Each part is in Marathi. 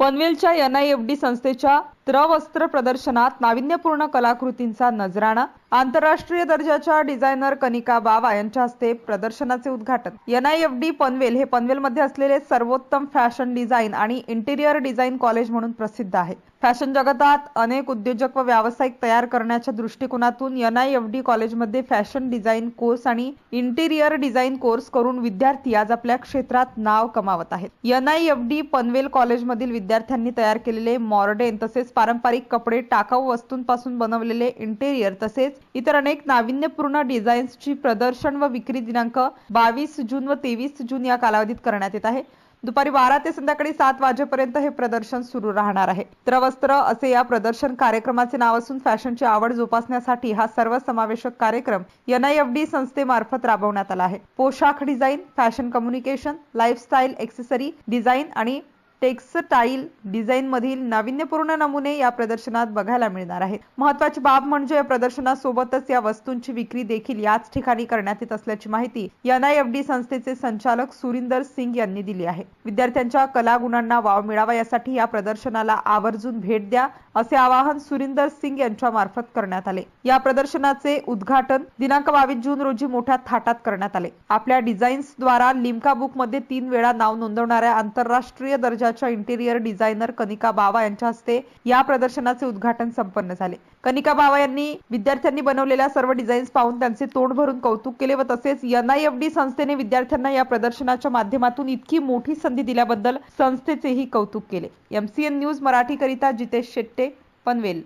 पनवेलच्या एनआयएफडी डी संस्थेच्या त्रवस्त्र प्रदर्शनात नाविन्यपूर्ण कलाकृतींचा नजराणा आंतरराष्ट्रीय दर्जाच्या डिझायनर कनिका बावा यांच्या हस्ते प्रदर्शनाचे उद्घाटन. एनआयएफडी डी पनवेल हे पनवेलमध्ये असलेले सर्वोत्तम फॅशन डिझाईन आणि इंटिरियर डिझाईन कॉलेज म्हणून प्रसिद्ध आहे. फॅशन जगतात अनेक उद्योजक व व्यावसायिक तयार करण्याच्या दृष्टिकोनातून एनआयएफडी डी कॉलेजमध्ये फॅशन डिझाईन कोर्स आणि इंटिरियर डिझाईन कोर्स करून विद्यार्थी आज आपल्या क्षेत्रात नाव कमावत आहेत. एनआयएफडी डी पनवेल कॉलेजमधील विद्यार्थ्यांनी तयार केलेले मॉडर्न तसेच पारंपरिक कपडे टाकाऊ वस्तूंपासून बनवलेले इंटेरियर तसेच इतर अनेक नाविन्यपूर्ण डिझाईन्सची प्रदर्शन व विक्री दिनांक बावीस जून व तेवीस जून या कालावधीत करण्यात येत आहे. दुपारी बारा ते संध्याकाळी सात वाजेपर्यंत हे प्रदर्शन सुरू राहणार आहे. त्रवस्त्र असे या प्रदर्शन कार्यक्रमाचे नाव असून फॅशनची आवड जोपासण्यासाठी हा सर्व समावेशक कार्यक्रम एन आय एफ डी संस्थेमार्फत राबवण्यात आला आहे. पोशाख design fashion communication lifestyle accessory design आणि टेक्सटाईल डिझाईन मधील नाविन्यपूर्ण नमुने या प्रदर्शनात बघायला मिळणार आहेत. महत्वाची बाब म्हणजे या प्रदर्शनासोबतच या वस्तूंची विक्री देखील याच ठिकाणी करण्यात येत असल्याची माहिती एनआयएफडी संस्थेचे संचालक सुरिंदर सिंग यांनी दिली आहे. विद्यार्थ्यांच्या कलागुणांना वाव मिळावा यासाठी या प्रदर्शनाला आवर्जून भेट द्या असे आवाहन सुरिंदर सिंग यांच्या मार्फत करण्यात आले. या प्रदर्शनाचे उद्घाटन दिनांक बावीस जून रोजी मोठ्या थाटात करण्यात आले. आपल्या डिझाईन्सद्वारा लिमका बुकमध्ये तीन वेळा नाव नोंदवणाऱ्या आंतरराष्ट्रीय दर्जा दर्जाच्या इंटेरियर डिझायनर कनिका बावा यांच्या हस्ते या प्रदर्शनाचे उद्घाटन संपन्न झाले. कनिका बावा यांनी विद्यार्थ्यांनी बनवलेल्या सर्व डिझाईन्स पाहून त्यांचे तोंड भरून कौतुक केले व तसेच एन आय एफ डी संस्थेने विद्यार्थ्यांना या प्रदर्शनाच्या माध्यमातून इतकी मोठी संधी दिल्याबद्दल संस्थेचेही कौतुक केले. एमसीएन न्यूज मराठी करिता जितेश शेट्टे पनवेल.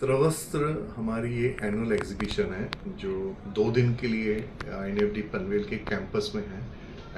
त्रवस्त्र हमारी ये एनुअल एग्जीबिशन है जो दो दिन के लिए आई एन पनवेल के कैंपस में है।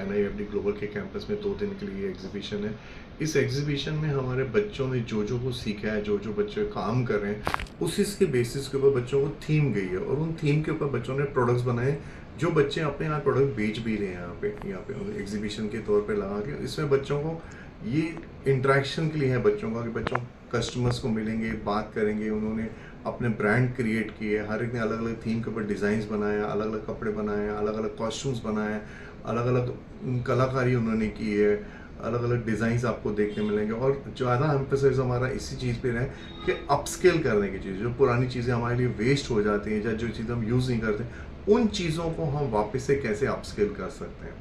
एन आई ग्लोबल के कैंपस में दो दिन के लिए एग्जीबिशन है। इस एग्जीबिशन में हमारे बच्चों ने जो जो को सीखा है, जो जो बच्चे काम कर रहे हैं, उसी के बेसिस के ऊपर बच्चों को थीम गई है और उन थीम के ऊपर बच्चों ने प्रोडक्ट्स बनाए जो बच्चे अपने यहाँ प्रोडक्ट बेच भी रहे हैं यहाँ पे यहाँ पे एग्जीबिशन के तौर पे लगा के। इसमें बच्चों को ये इंट्रैक्शन के लिए है बच्चों का कि बच्चों कस्टमर्स को मिलेंगे, बात करेंगे, उन्होंने अपने ब्रांड क्रिएट किए, हर एक ने अलग अलग थीम के ऊपर डिज़ाइंस बनाए अलग अलग कपड़े बनाए अलग अलग कॉस्ट्यूम्स बनाए अलग अलग कलाकारी उन्होंने की है अलग अलग डिज़ाइंस आपको देखने मिलेंगे। और ज़्यादा एम्फोसाइज हमारा इसी चीज़ पे है कि अपस्केल करने की चीज़, जो पुरानी चीज़ें हमारे लिए वेस्ट हो जाती हैं, या जो चीज़ें हम यूज़ नहीं करते, उन चीज़ों को हम वापस से कैसे अपस्केल कर सकते हैं?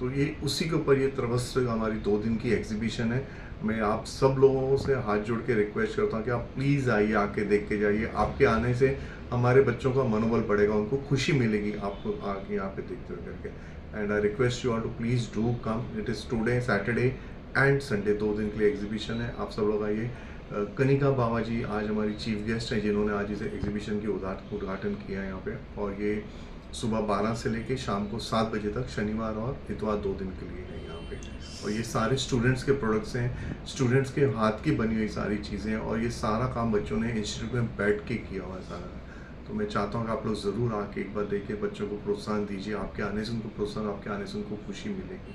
तो ये उसी के ऊपर ये त्रवस्त्र हमारी दो दिन की एग्जीबिशन है। मैं आप सब लोगों से हाथ जोड़ के रिक्वेस्ट करता हूँ कि आप प्लीज़ आइए, आके देख के जाइए। आपके आने से हमारे बच्चों का मनोबल बढ़ेगा, उनको खुशी मिलेगी आपको आके यहाँ पे देखते हुए करके। And I request you all to please do come it is today Saturday and Sunday दो दिन के लिए एग्जीबिशन है। आप सब लोग आइए। कनिका बाबा जी आज हमारी चीफ गेस्ट हैं, जिन्होंने आज इस एग्जीबिशन की उद्घाट- उद्घाटन किया है यहाँ पे। और ये सुबह 12 से लेके शाम को 7 बजे तक, शनिवार और इतवार दो दिन के लिए है यहाँ पे। और ये सारे स्टूडेंट्स के प्रोडक्ट्स हैं स्टूडेंट्स के हाथ की बनी हुई सारी चीज़ें हैं, और ये सारा काम बच्चों ने इंस्टीट्यूट में बैठ के किया हुआ है सारा। तो मैं चाहता हूँ कि आप लोग ज़रूर आके एक बार देखिए बच्चों को प्रोत्साहन दीजिए, आपके आने से उनको प्रोत्साहन, आपके आने से उनको खुशी मिलेगी।